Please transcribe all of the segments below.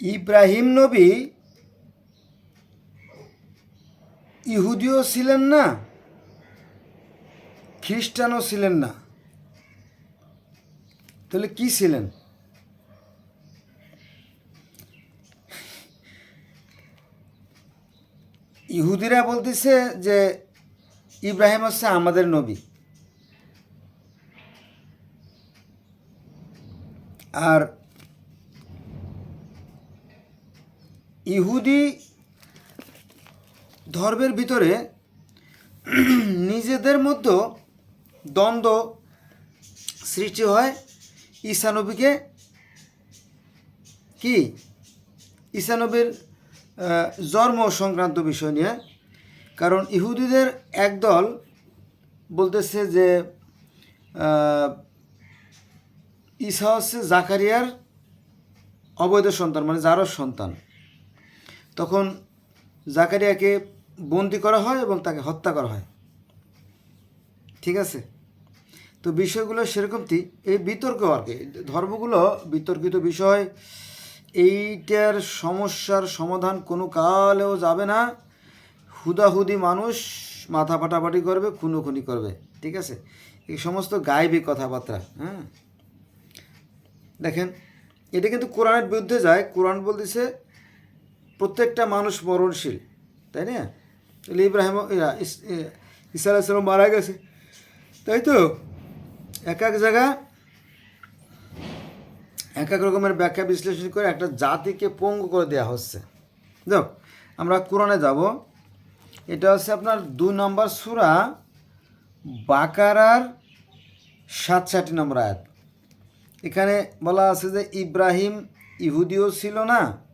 ইব্রাহিম নবী ইহুদিও ছিলেন না, খ্রিস্টানও ছিলেন না। তাহলে কি ছিলেন? ইহুদিরা বলতেছে যে ইব্রাহিম হচ্ছে আমাদের নবী। আর ইহুদি ধর্মের ভিতরে নিজেদের মধ্যে দ্বন্দ্ব সৃষ্টি হয়। ঈশানবীকে কি? ঈশানবীর জন্ম সংক্রান্ত বিষয় নিয়ে। কারণ ইহুদিদের একদল বলতেছে যে ঈসা হচ্ছে জাকারিয়ার অবৈধ সন্তান মানে যারও সন্তান। তখন জাকারিয়াকে বন্দি করা হয় এবং তাকে হত্যা করা হয়। ঠিক আছে? তো বিষয়গুলো সেরকমটি। এই বিতর্ক আর কি, ধর্মগুলো বিতর্কিত বিষয়, এইটার সমস্যার সমাধান কোনো কালেও যাবে না। হুদাহুদি মানুষ মাথা ফাটাফাটি করবে, খুনোখুনি করবে। ঠিক আছে? এই সমস্ত গায়েবী কথাবার্তা হ্যাঁ? দেখেন, এটা কিন্তু কোরআনের বিরুদ্ধে যায়। কোরআন বলতেছে প্রত্যেকটা মানুষ মরণশীল, তাই না? তাহলে ইব্রাহিম ইস- আলাইসালাম মারা গেছে। তাই তো? এক এক জায়গা, এক এক রকমের ব্যাখ্যা বিশ্লেষণ করে একটা জাতিকে পঙ্গু করে দেওয়া হচ্ছে। যাক, আমরা কোরআনে যাব। এটা হচ্ছে আপনার দুই নম্বর সুরা বাকারার সাত সাতষট্টি নম্বর আয়াত। এখানে বলা আছে যে ইব্রাহিম ইহুদিও ছিল না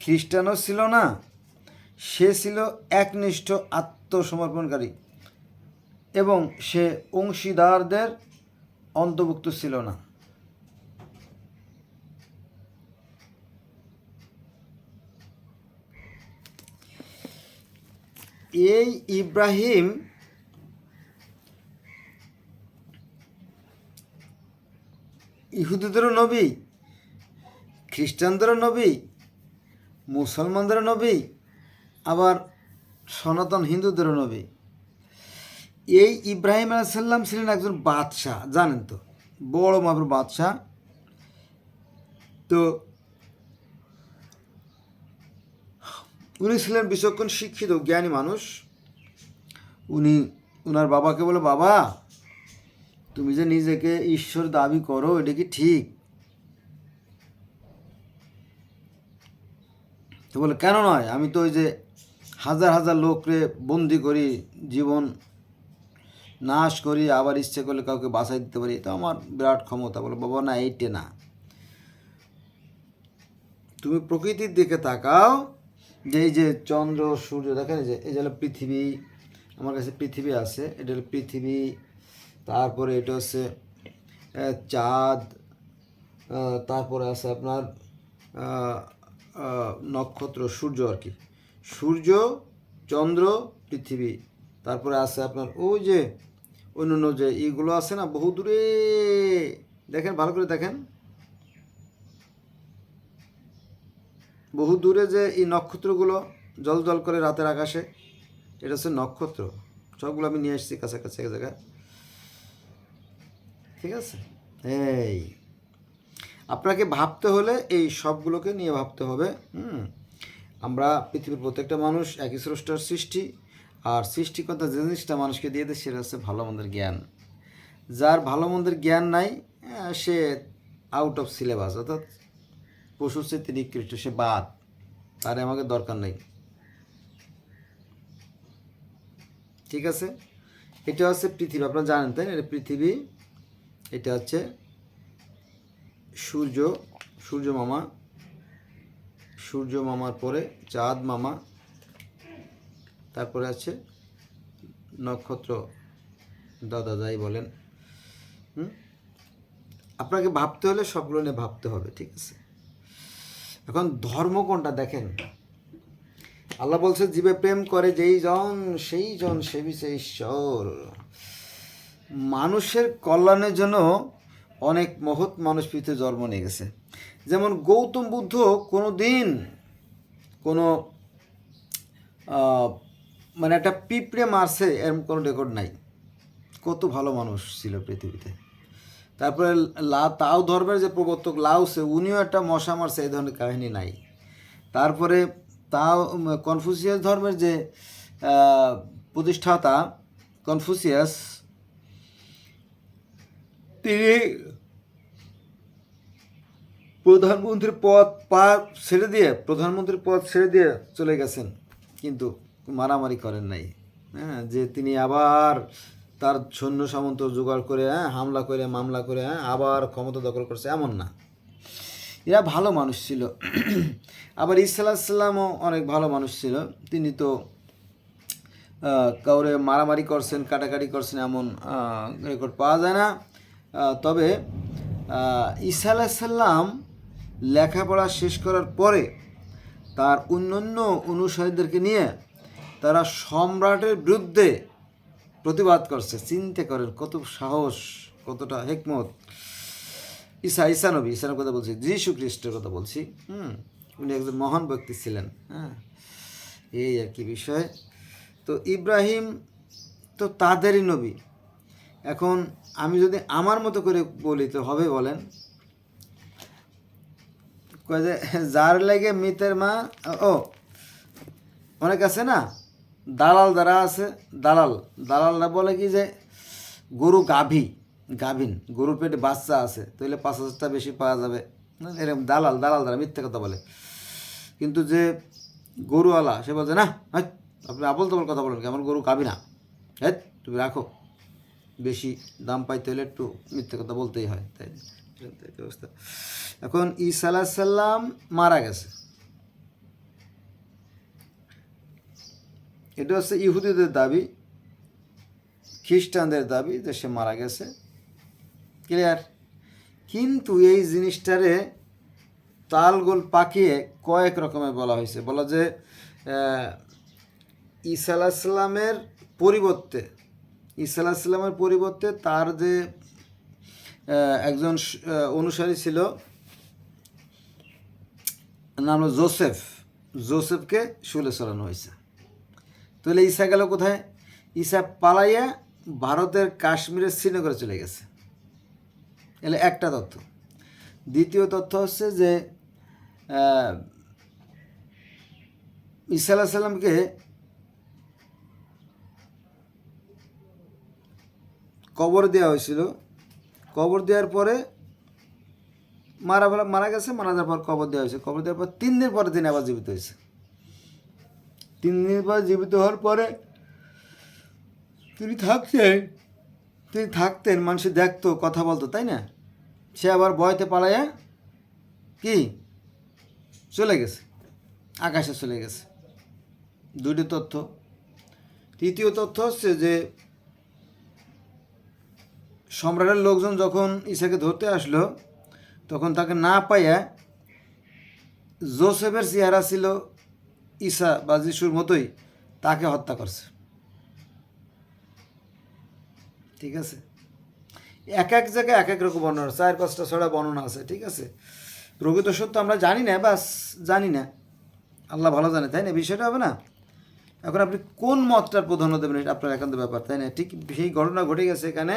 খ্রিস্টানও ছিল না, সে ছিল একনিষ্ঠ আত্মসমর্পণকারী এবং সে অংশীদারদের অন্তর্ভুক্ত ছিল না। এই ইব্রাহিম ইহুদিদেরও নবী, খ্রিস্টানদেরও নবী মুসলমানদেরও নবী, আবার সনাতন হিন্দুদেরও নবী। এই ইব্রাহিম আলাইসাল্লাম ছিলেন একজন বাদশাহ, জানেন তো? বড় মাপের বাদশাহ। তো উনি ছিলেন বিচক্ষণ শিক্ষিত, জ্ঞানী মানুষ। উনি ওনার বাবাকে বলে, বাবা, তুমি যে নিজেকে ঈশ্বর দাবি করো, এটা কি ঠিক? তো বলে, কেন নয়? আমি তো ওই যে হাজার হাজার লোকরে বন্দি করি, জীবন নাশ করি, আবার ইচ্ছে করলে কাউকে বাঁচাই দিতে পারি। তো আমার বিরাট ক্ষমতা। বলে, বাবা, না, এইটে না। তুমি প্রকৃতির দিকে তাকাও, যে এই যে চন্দ্র, সূর্য, দেখেন যে, এই যে পৃথিবী, আমার কাছে পৃথিবী আছে, এটা হলো পৃথিবী, তারপরে এটা হচ্ছে চাঁদ তারপরে আছে আপনার নক্ষত্র, সূর্য আর কি। সূর্য, চন্দ্র, পৃথিবী। তারপরে আছে আপনার ওই যে অন্য অন্য যে ইগুলো আছে না, বহু দূরে। দেখেন, ভালো করে দেখেন। বহু দূরে যে এই নক্ষত্রগুলো জল জল করে রাতের আকাশে, এটা হচ্ছে নক্ষত্র। সবগুলো আমি নিয়ে এসেছি কাছাকাছি এক জায়গায়। ঠিক আছে? এই আপনাকে ভাবতে হলে এই সবগুলোকে নিয়ে ভাবতে হবে, হুম? আমরা পৃথিবীর প্রত্যেকটা মানুষ একই স্রষ্টার সৃষ্টি, আর সৃষ্টিকর্তা যে জিনিসটা মানুষকে দিয়ে দেয় সেটা হচ্ছে ভালো মন্দের জ্ঞান। যার ভালো মন্দের জ্ঞান নাই সে আউট অফ সিলেবাস অর্থাৎ পশুর চেয়ে নিকৃষ্ট সে বাদ, তারে আমাকে দরকার নেই। ঠিক আছে? এটা হচ্ছে পৃথিবী, আপনারা জানেন, তাই না? এটা পৃথিবী, এটা হচ্ছে সূর্য সূর্য মামা, সূর্য মামার পরে চাঁদ মামা, তারপরে আছে নক্ষত্র দাদা যাই বলেন, হুম? আপনাকে ভাবতে হলে সবগুলো নিয়ে ভাবতে হবে, ঠিক আছে? এখন ধর্ম কোনটা দেখেন? আল্লাহ বলছে জীবে প্রেম করে যেই জন, সেই জন সে বিষয়ে ঈশ্বর। মানুষের কল্যাণের জন্য অনেক মহৎ মানুষ পৃথিবীতে জন্ম নিয়ে গেছে। যেমন গৌতম বুদ্ধ কোনো দিন কোনো মানে একটা পিঁপড়ে মারছে এরকম কোনো রেকর্ড নাই। কত ভালো মানুষ ছিল পৃথিবীতে। তারপরে লা, তাও ধর্মের যে প্রবর্তক লাউসে উনিও একটা মশা মারছে, এই ধরনের কাহিনী নাই। তারপরে তাও কনফুসিয়াস ধর্মের যে প্রতিষ্ঠাতা, কনফুসিয়াস তিনি প্রধানমন্ত্রীর পদ পা ছেড়ে দিয়ে, প্রধানমন্ত্রীর পদ ছেড়ে দিয়ে চলে গেছেন, কিন্তু মারামারি করেন নাই। হ্যাঁ যে তিনি আবার তার সৈন্য সামন্ত জোগাড় করে হ্যাঁ হামলা করে, মামলা করে হ্যাঁ আবার ক্ষমতা দখল করছে, এমন না। এরা ভালো মানুষ ছিল। আবার ইসাল্লামও অনেক ভালো মানুষ ছিল। তিনি তো কাউরে মারামারি করছেন, কাটাকাটি করছেন, এমন রেকর্ড পাওয়া যায় না। তবে ঈসা আলাহিসাল্লাম লেখাপড়া শেষ করার পরে তার অন্যান্য অনুসারীদেরকে নিয়ে তারা সম্রাটের বিরুদ্ধে প্রতিবাদ করছে, চিন্তা করেন কত সাহস, কতটা হেকমত। ঈসা ঈসা নবী কথা বলছি, যীশু খ্রিস্টের কথা বলছি, হুম, উনি একজন মহান ব্যক্তি ছিলেন হ্যাঁ এই আর কি বিষয়। তো ইব্রাহিম তো তাদেরই নবী, এখন আমি যদি আমার মতো করে বলি তো হবে বলেন? যে, যার লাগে মিতের মা, ও, অনেক আছে না? দালাল যারা আছে, দালাল। দালালরা বলে কি যে, গরু গাভী, গাভিন, গরুর পেটে বাচ্চা আছে, তাহলে পাঁচ হাজারটা বেশি পাওয়া যাবে। এরকম দালাল দালাল দ্বারা মিথ্যে কথা বলে। কিন্তু যে গরুওয়ালা, সে বলছে, না আপনি আবল তাবল কথা বলেন কি আমার গরু গাবি না। হ্যাঁ তুমি রাখো। বেশি দাম পাইতে হলে একটু মিথ্যে কথা বলতেই হয়, তাই অবস্থা। এখন ঈসা আলাহ সাল্লাম মারা গেছে। এটা হচ্ছে ইহুদিদের দাবি, খ্রিস্টানদের দাবি যে সে মারা গেছে। ক্লিয়ার? কিন্তু এই জিনিসটারে তালগোল পাকিয়ে কয়েক রকমের বলা হয়েছে। বলা যে ঈসা আলাহিসাল্লামের পরিবর্তে আলাহিসাল্লামের পরিবর্তে তার যে একজন অনুসারী ছিল নাম হলো জোসেফ। জোসেফকে শুলে চড়ানো হয়েছে। তাহলে ঈসা গেল কোথায়? ঈসা পালাইয়া ভারতের কাশ্মীরের শ্রীনগরে চলে গেছে। এলে একটা তথ্য। দ্বিতীয় তথ্য হচ্ছে যে ঈসা আলাহ সাল্লামকে কবর দেওয়া হয়েছিল। কবর দেওয়ার পরে মারা মারা গেছে, মারা যাওয়ার পর কবর দেওয়া হয়েছে। কবর দেওয়ার পর তিন দিন পরে তিনি আবার জীবিত হয়েছে। তিন দিন পর জীবিত হওয়ার পরে তিনি থাকতেন তিনি থাকতেন, মানুষ দেখতো, কথা বলতো, তাই না? সে আবার বয়তে পালাইয়া কি? চলে গেছে। আকাশে চলে গেছে। দুইটি তথ্য। তৃতীয় তথ্য হচ্ছে যে সম্রাটের লোকজন যখন ঈশাকে ধরতে আসলো, তখন তাকে না পাইয়া জোসেফের চেহারা ছিল ঈশা বা যিশুর মতোই, তাকে হত্যা করছে। ঠিক আছে? এক এক জায়গায় এক এক রকম বর্ণনা, চার পাঁচটা ছড়া বর্ণনা আছে, ঠিক আছে? প্রকৃত সত্য আমরা জানি না, বাস জানি না। আল্লাহ ভালো জানে, তাই না? বিষয়টা হবে না? এখন আপনি কোন মতটার প্রাধান্য দেবেন এটা আপনার একান্ত ব্যাপার, তাই না? ঠিক সেই ঘটনা ঘটে গেছে এখানে।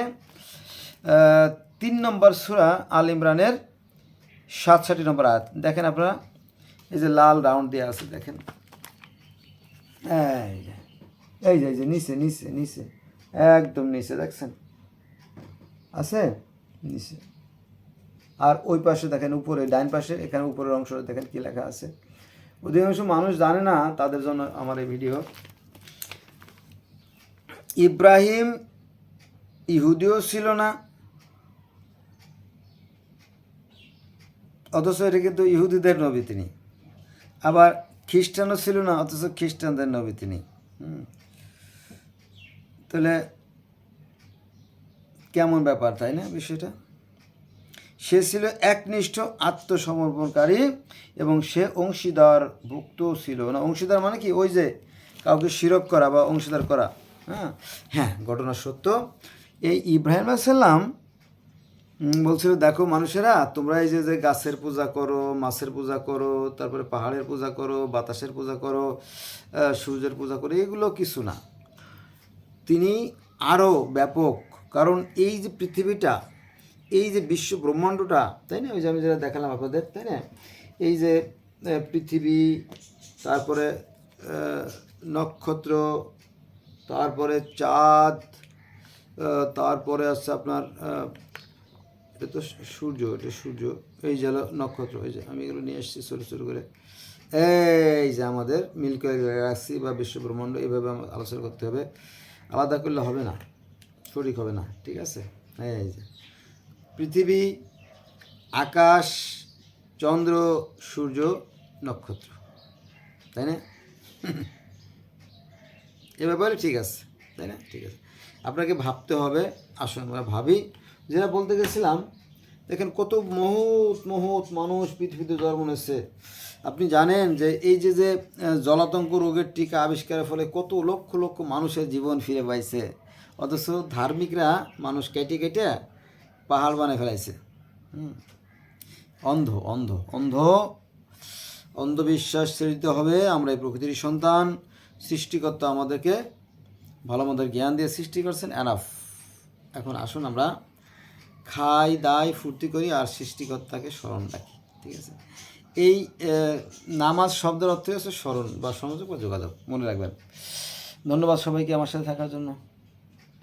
তিন নম্বর সুরা আল ইমরানের সাতষট্টি নম্বর আয়াত। দেখেন আপনারা, এই যে লাল রাউন্ড দেওয়া আছে, দেখেন। এই যে এই যে নিচে নিচে নিচে, একদম নিচে, দেখছেন? আছে? নিচে। আর ওই পাশে দেখেন, উপরে ডাইন পাশে, এখানে উপরের অংশ, দেখেন কি লেখা আছে। অধিকাংশ মানুষ জানে না, তাদের জন্য আমার এই ভিডিও। ইব্রাহিম ইহুদিও ছিল না অথচ এটা কিন্তু ইহুদিদের নবী তিনি। আবার খ্রিস্টানও ছিল না অথচ খ্রিস্টানদের নবী তিনি। তাহলে কেমন ব্যাপার তাই না বিষয়টা? সে ছিল একনিষ্ঠ আত্মসমর্পণকারী এবং সে অংশীদার ভুক্ত ছিল না। অংশীদার মানে কি? ওই যে কাউকে শিরক করা বা অংশীদার করা। হ্যাঁ হ্যাঁ ঘটনা সত্য। এই ইব্রাহিম উম, বলছিল, দেখো মানুষেরা, তোমরা এই যে যে গাছের পূজা করো, মাছের পূজা করো, তারপরে পাহাড়ের পূজা করো, বাতাসের পূজা করো সূর্যের পূজা করো, এগুলো কিছু না। তিনি আরও ব্যাপক, কারণ এই যে পৃথিবীটা, এই যে বিশ্ব ব্রহ্মাণ্ডটা, তাই না? ওই যে আমি যেটা দেখালাম আপনাদের, তাই না? এই যে পৃথিবী, তারপরে নক্ষত্র, তারপরে চাঁদ তারপরে আছে আপনার এটা সূর্য এটা সূর্য। এই যে নক্ষত্র, এই যে আমি এগুলো নিয়ে এসেছি ছোটো ছোটো করে। এই যে আমাদের মিল্ক গ্যালাক্সি বা বিশ্ব ব্রহ্মাণ্ড এইভাবে আলোচনা করতে হবে। আলাদা করলে হবে না, সঠিক হবে না, ঠিক আছে? এই যে, পৃথিবী, আকাশ, চন্দ্র, সূর্য, নক্ষত্র, তাই না? এ ব্যাপারে ঠিক আছে, তাই না? ঠিক আছে। আপনাকে ভাবতে হবে, আসুন আমরা ভাবি যেটা বলতে গেছিলাম, দেখেন কত মহৎ মহৎ মানুষ পৃথিবীতে জন্ম নিয়েছে। আপনি জানেন যে এই যে যে জলাতঙ্ক রোগের টিকা আবিষ্কারের ফলে কত লক্ষ লক্ষ মানুষের জীবন ফিরে পাইছে। অথচ ধার্মিকরা মানুষ কেটে কেটে পাহাড় বানিয়ে ফেলাইছে। অন্ধ অন্ধ অন্ধ। অন্ধবিশ্বাস দিতে হবে আমরা এই প্রকৃতির সন্তান। সৃষ্টিকর্তা আমাদেরকে ভালো মন্দের জ্ঞান দিয়ে সৃষ্টি করছেন। এনাফ এখন আসুন আমরা খাই, দাই, ফুর্তি করি আর সৃষ্টিকর্তাকে স্মরণ রাখি, ঠিক আছে? এই নামাজ শব্দের অর্থ হচ্ছে স্মরণ বা সংযোগ বা যোগাযোগ। মনে রাখবেন। ধন্যবাদ সবাইকে আমার সাথে থাকার জন্য।